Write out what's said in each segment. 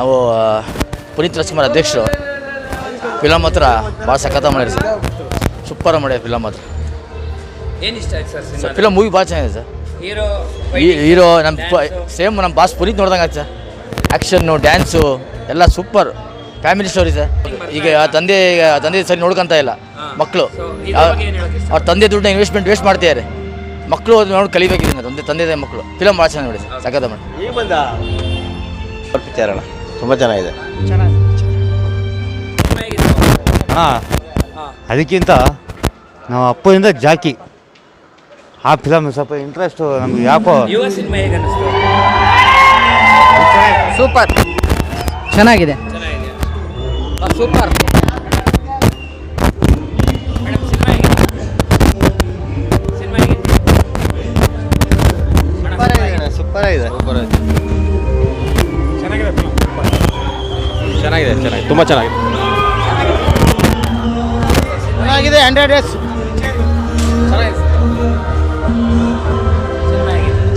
ನಾವು ಪುನೀತ್ ರಾಜ್ಕುಮಾರ್ ಅಧ್ಯಕ್ಷರು. ಫಿಲಮ್ ಹತ್ರ ಭಾಳ ಸಖತ್ತ ಮಾಡಿರಿ ಸರ್. ಸೂಪರ್ ಮಾಡ್ಯಾರ ಫಿಲಮ್ ಹತ್ರ. ಏನ್ ಇಷ್ಟ ಆಯ್ತು ಸರ್ ಫಿಲಮ್ ಮೂವಿ ಭಾಳ ಚೆನ್ನಾಗಿದೆ ಸರ್. ಹೀರೋ ಈ ಹೀರೋ ನಮ್ಮ ಸೇಮ್ ನಮ್ಮ ಬಾಸ್ ಪುನೀತ್ ನೋಡ್ದಂಗೆ ಆಯ್ತು ಸರ್. ಆ್ಯಕ್ಷನ್ನು ಡ್ಯಾನ್ಸು ಎಲ್ಲ ಸೂಪರ್. Family story sir. ಈಗ ಆ ತಂದೆ ಈಗ ಆ ತಂದೆ ಸರಿ ನೋಡ್ಕೊಂತ ಇಲ್ಲ. ಮಕ್ಕಳು? ಅವ್ರ ತಂದೆ ದುಡ್ಡು ಇನ್ವೆಸ್ಟ್ಮೆಂಟ್ ವೇಸ್ಟ್ ಮಾಡ್ತಿದ್ದಾರೆ. ಮಕ್ಕಳು ಅದು ನೋಡಿ ಕಲಿಬೇಕಿದೆ ತಂದೆ ತಂದೆ ಮಕ್ಕಳು ಫಿಲಮ್ ಭಾಳ ಚೆನ್ನಾಗಿ ನೋಡಿ ಸರ್. ಸಖತ್ತ ಮಾಡಿ ಪಿಕ್ಚರ್ ಅಣ್ಣ ತುಂಬ ಚೆನ್ನಾಗಿದೆ. ಹಾಂ. ಹಾ. ಅದಕ್ಕಿಂತ ನಾವು ಅಪ್ಪದಿಂದ ಜಾಕಿ. ಆ ಫಿಲಮ್ ಸ್ವಲ್ಪ ಇಂಟ್ರೆಸ್ಟು ನಮ್ಗೆ ಯಾಕೋ ಯುವ ಸಿನಿಮಾ ಹೇಗೆ ಅನ್ನಿಸ್ತು ಸೂಪರ್. ಚೆನ್ನಾಗಿದೆ. ಚೆನ್ನಾಗಿದೆ ಸೂಪರ್ ಆಗಿದೆ. ಸೂಪರ್ ಆಗಿದೆ. ಚೆನ್ನಾಗಿದೆ ಚೆನ್ನಾಗಿದೆ. ತುಂಬ ಚೆನ್ನಾಗಿದೆ. ಚೆನ್ನಾಗಿದೆ ಹಂಡ್ರೆಡ್ ಡೇಸ್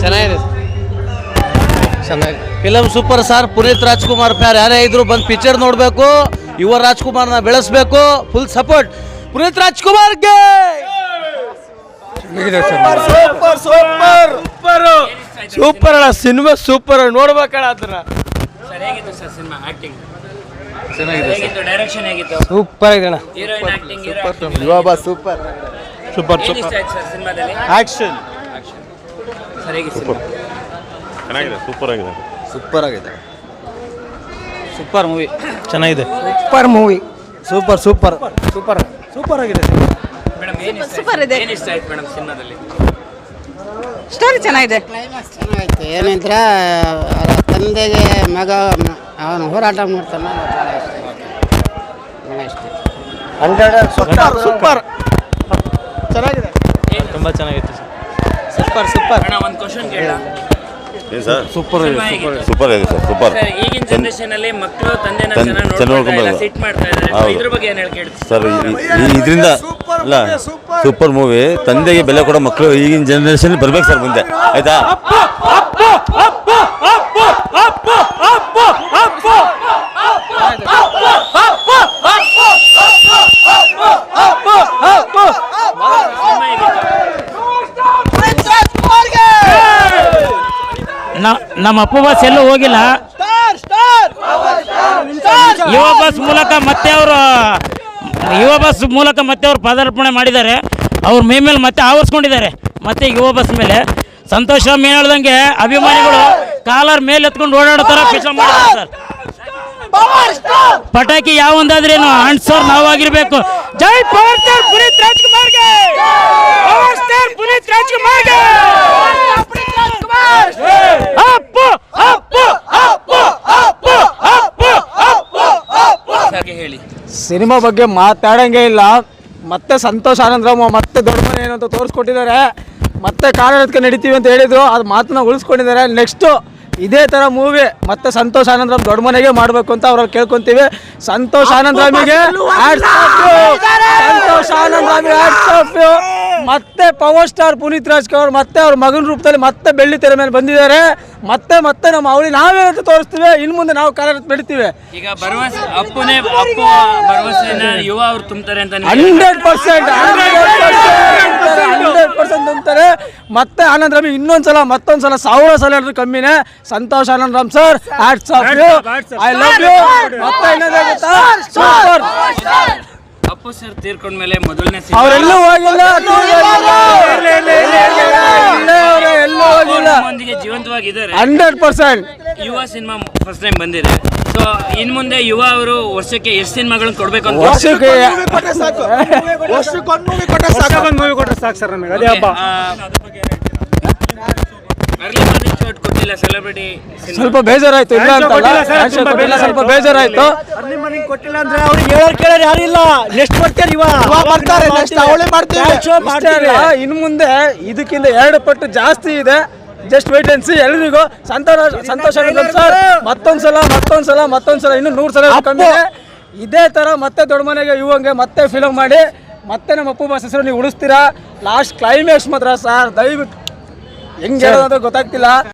ಚೆನ್ನಾಗಿದೆ. ಚೆನ್ನಾಗಿ film super star Puneeth Rajkumar ಪ್ಯಾರ್. ಯಾರೇ ಇದ್ರು ಬಂದು ಪಿಕ್ಚರ್ ನೋಡಬೇಕು ಯುವ ರಾಜ್ಕುಮಾರ್ನ ಬೆಳೆಸಬೇಕು. ಫುಲ್ ಸಪೋರ್ಟ್ ಪುನೀತ್ ರಾಜ್ಕುಮಾರ್ಗೆ! ಸೂಪರ್ ಸೂಪರ್ ಸೂಪರ್ ಅಣ್ಣ ಸಿನಿಮಾ ಸೂಪರ್ ನೋಡ್ಬೇಕಣ್ಣ ಅದನ್ನ. ಸರ್ ಹೇಗಿತ್ತು ಸರ್ ಸಿನಿಮಾ ಆಕ್ಟಿಂಗ್ ಹೇಗಿತ್ತು? ಡೈರೆಕ್ಷನ್ ಹೇಗಿತ್ತು? ಸೂಪರ್ ಇದೆ ಅಣ್ಣ. Heroine acting hero Yuva super super sir ಸಿನಿಮಾದಲ್ಲಿ? ಆಕ್ಷನ್ ಸರ್ ಚೆನ್ನಾಗಿದೆ ಸೂಪರ್ ಆಗಿದೆ. ಸೂಪರ್ ಆಗಿದೆ. ಸೂಪರ್ ಮೂವಿ ಚೆನ್ನಾಗಿದೆ. Super movie super super super super ಆಗಿದೆ ಮೇಡಮ್ ಏನ್ ಇಷ್ಟ Super ಇದೆ. ಏನ್ ಇಷ್ಟ ಆಯ್ತು ಮೇಡಮ್ ಸಿನಿಮಾದಲ್ಲಿ? ಸ್ಟೋರಿ ಚೆನ್ನಾಗಿದೆ. ಚೆನ್ನಾಗಿತ್ತು ಏನಂದ್ರೆ ತಂದೆಗೆ ಮಗ ಅವನು ಹೋರಾಟ ಮಾಡ್ತಾನೆ. ಸೂಪರ್. ಸೂಪರ್. ಚೆನ್ನಾಗಿದೆ. ತುಂಬ ಚೆನ್ನಾಗಿತ್ತು ಸೂಪರ್ ಸೂಪರ್. ಒಂದು ಕ್ವಶನ್ ಕೇಳ. ಸರ್. ಸೂಪರ್ ಸಿನಿಮಾ ಸೂಪರ್ ಆಗಿದೆ ಸರ್. ಸೂಪರ್. ಸರ್ ಈಗಿನ ಜನರೇಷನ್ ಅಲ್ಲಿ ಮಕ್ಕಳು ತಂದೆನ ತನ್- ಚೆನ್ನಾಗಿ ಚೆನ್ನಾಗ್ ನೋಡ್ಕೊಳ್ತಾ ಇಲ್ಲ ನೋಡ್ಕೊಳ್ತಾ ಸಿಟ್ ಮಾಡ್ತಾ ಇದ್ದಾರೆ. So, ಇದ್ರ ಬಗ್ಗೆ ಏನ್ ಹೇಳಿ ಕೇಳ್ತೀವಿ ಸರ್ ಇದರಿಂದ ಇಲ್ಲ ಸೂಪರ್ ಮೂವಿ ತಂದೆಗೆ ಬೆಲೆ ಕೊಡೋ ಮಕ್ಕಳು ಈಗಿನ ಜನರೇಷನ್ ಬರ್ಬೇಕು ಸರ್ ಮುಂದೆ. ಆಯ್ತಾ? ನಮ್ಮ ಅಪ್ಪು ಬಸ್ ಎಲ್ಲೂ ಹೋಗಿಲ್ಲ ಯುವ ಬಸ್ ಮೂಲಕ ಮತ್ತೆ ಅವರು ಯುವ ಬಸ್ ಮೂಲಕ ಮತ್ತೆ ಅವರು ಪದಾರ್ಪಣೆ ಮಾಡಿದ್ದಾರೆ. ಅವ್ರ ಮೇ ಮೇಲೆ ಮತ್ತೆ ಆವರಿಸ್ಕೊಂಡಿದ್ದಾರೆ. ಮತ್ತೆ ಯುವ ಬಸ್ ಮೇಲೆ. ಸಂತೋಷ್ ರಾಮ್ ಏನ್ ಹೇಳ್ದಂಗೆ ಅಭಿಮಾನಿಗಳು ಕಾಲರ್ ಮೇಲೆ ಎತ್ಕೊಂಡು ಓಡಾಡೋ ಥರ ಕೆಲಸ ಮಾಡಿದ್ದಾರೆ ಸರ್. ಪಟಾಕಿ ಯಾವೊಂದಾದ್ರೇನು ಅಣ್ಸೋರ್ ನಾವಾಗಿರ್ಬೇಕು. ಜೈ ಪವರ್ ಸ್ಟಾರ್ ಪುನೀತ್ ರಾಜ್ಕುಮಾರ್ಗೆ ಪವರ್ ಸ್ಟಾರ್ ಪುನೀತ್ ರಾಜ್ಕುಮಾರ್ಗೆ ಅಪ್ಪು ಅಪ್ಪು ಅಪ್ಪು ಅಪ್ಪು ಅಪ್ಪು ಅಪ್ಪು ಅಪ್ಪು ಸರ್ಗೆ ಹೇಳಿ ಸಿನಿಮಾ ಬಗ್ಗೆ ಮಾತಾಡಂಗೆ ಇಲ್ಲ ಮತ್ತೆ ಸಂತೋಷ್ ಆನಂದರಾಮ ಮತ್ತೆ ದೊಡ್ಡ ಮನೆ ಏನು ಅಂತ ತೋರಿಸ್ಕೊಟ್ಟಿದ್ದಾರೆ ಮತ್ತೆ ಕಾರಣಕ್ಕೆ ನಡಿತೀವಿ ಅಂತ ಹೇಳಿದ್ರು ಅದು ಮಾತನ್ನ ಉಳಿಸ್ಕೊಂಡಿದ್ದಾರೆ ನೆಕ್ಸ್ಟು ಇದೇ ಥರ ಮೂವಿ ಮತ್ತೆ ಸಂತೋಷ್ ಆನಂದರಾಮ್ ದೊಡ್ಡ ಮನೆಗೆ ಮಾಡಬೇಕು ಅಂತ ಅವ್ರಲ್ಲಿ ಕೇಳ್ಕೊಂತೀವಿ ಸಂತೋಷ್ ಆನಂದರಾಮಿಗೆ you. ಸಂತೋಷ್ ಆನಂದರಾಮಿಗೆ. ಮತ್ತೆ ಪವರ್ ಸ್ಟಾರ್ ಪುನೀತ್ ರಾಜ್ಕುಮಾರ್ ಮತ್ತೆ ಅವ್ರ ಮಗನ ರೂಪದಲ್ಲಿ ಮತ್ತೆ ಬೆಳ್ಳಿ ತೆರೆ ಮೇಲೆ ಬಂದಿದ್ದಾರೆ. ಮತ್ತೆ ಮತ್ತೆ ನಮ್ಮ ಅವಳಿ ನಾವೇ ಅಂತ ತೋರಿಸ್ತೀವಿ ಇನ್ನು ಮುಂದೆ ನಾವು ಕಾರ್ಯ ಬೆಳಿತೀವಿ ಈಗ ಭರವಸೆ ಅಪ್ಪನೇ ಅಪ್ಪು ಭರವಸೆನ ಯುವ ಅವ್ರು ತುಂಬ್ತಾರೆ ಅಂತ ನೀವು ಹಂಡ್ರೆಡ್ ಪರ್ಸೆಂಟ್ ಹಂಡ್ರೆಡ್ ಪರ್ಸೆಂಟ್ ಅಂತಾರೆ. ಮತ್ತೆ ಆನಂದ್ ರಾಮ್ ಇನ್ನೊಂದ್ಸಲ ಮತ್ತೊಂದ್ಸಲ ಸಾವಿರ ಸಲ ಹೇಳಿದ್ರು ಕಮ್ಮಿನೇ. Santhosh Anand Ram sir hats off you. I love you ಮತ್ತೆ ಇನ್ನೊಂದೇ ಗೊತ್ತಾ ಸೂಪರ್ ಅಪ್ಪು ಸರ್ ತೀರ್ಕೊಂಡ್ಮೇಲೆ ಮೊದಲನೇ ಅವರೆಲ್ಲೂ ಹೋಗಿಲ್ಲ. ಎಲ್ಲೂ ಹೋಗಿಲ್ಲ. ನಮ್ಮೊಂದಿಗೆ ಜೀವಂತವಾಗಿದ್ದಾರೆ. Hundred percent. Yuva cinema first time ಬಂದಿದೆ. ಸೊ ಇನ್ ಮುಂದೆ ಯುವ ಅವರು ವರ್ಷಕ್ಕೆ ಎಷ್ಟು ಸಿನಿಮಾಗಳನ್ನ ಕೊಡ್ಬೇಕು ಅಂತ ವರ್ಷಕ್ಕೆ ವರ್ಷಕ್ಕೊಂದು ಮೂವಿ ಕೊಟ್ಟರೆ ಸಾಕು. ಮೂವಿ ಕೊಟ್ಟರೆ ಸಾಕು. ಸರ್ ನಮಗೆ. ಅದೇ ಹಬ್ಬ. ಸ್ವಲ್ಪ ಬೇಜಾರಾಯ್ತು ಇಲ್ಲ ಅಂತ ಸ್ವಲ್ಪ ಬೇಜಾರಾಯ್ತು. ಕೊಟ್ಟಿಲ್ಲ ಅಂದ್ರೆ ಅವ್ರಿಗೆ ಹೇಳೋರು ಕೇಳೋರು ಯಾರು ಇಲ್ಲ. ನೆಕ್ಸ್ಟ್ ಬರ್ತಾರೆ ಇವಾಗ. ಬರ್ತಾರೆ ನೆಕ್ಸ್ಟ್ ಅವಳೇ ಇನ್ನು ಮುಂದೆ ಇದಕ್ಕಿಂತ ಎರಡು ಪಟ್ಟು ಜಾಸ್ತಿ ಇದೆ. ಜಸ್ಟ್ ವೇಟ್ ಅಂಡ್ ಸಿ ಎಲ್ರಿಗೂ ಸಂತೋಷ ಸಂತೋಷ ಸರ್ ಮತ್ತೊಂದ್ಸಲ ಮತ್ತೊಂದ್ಸಲ ಮತ್ತೊಂದ್ಸಲ ಇನ್ನು ನೂರು ಸಲ ಕಮ್ಮಿ ಇದೇ. ತರ ಮತ್ತೆ ದೊಡ್ಡ ಮನೆಗೆ ಇವಂಗೆ ಮತ್ತೆ ಫಿಲಮ್ ಮಾಡಿ ಮತ್ತೆ ನಮ್ಮ ಅಪ್ಪು ಬಾಸ್ ಹೆಸರು ನೀವು ಉಳಿಸ್ತೀರಾ? ಲಾಸ್ಟ್ ಕ್ಲೈಮ್ಯಾಕ್ಸ್ ಮಾತ್ರ ಸರ್ ದಯವಿಟ್ಟು ಹೆಂಗೆ ಹೇಳೋದು ಗೊತ್ತಾಗ್ತಿಲ್ಲ.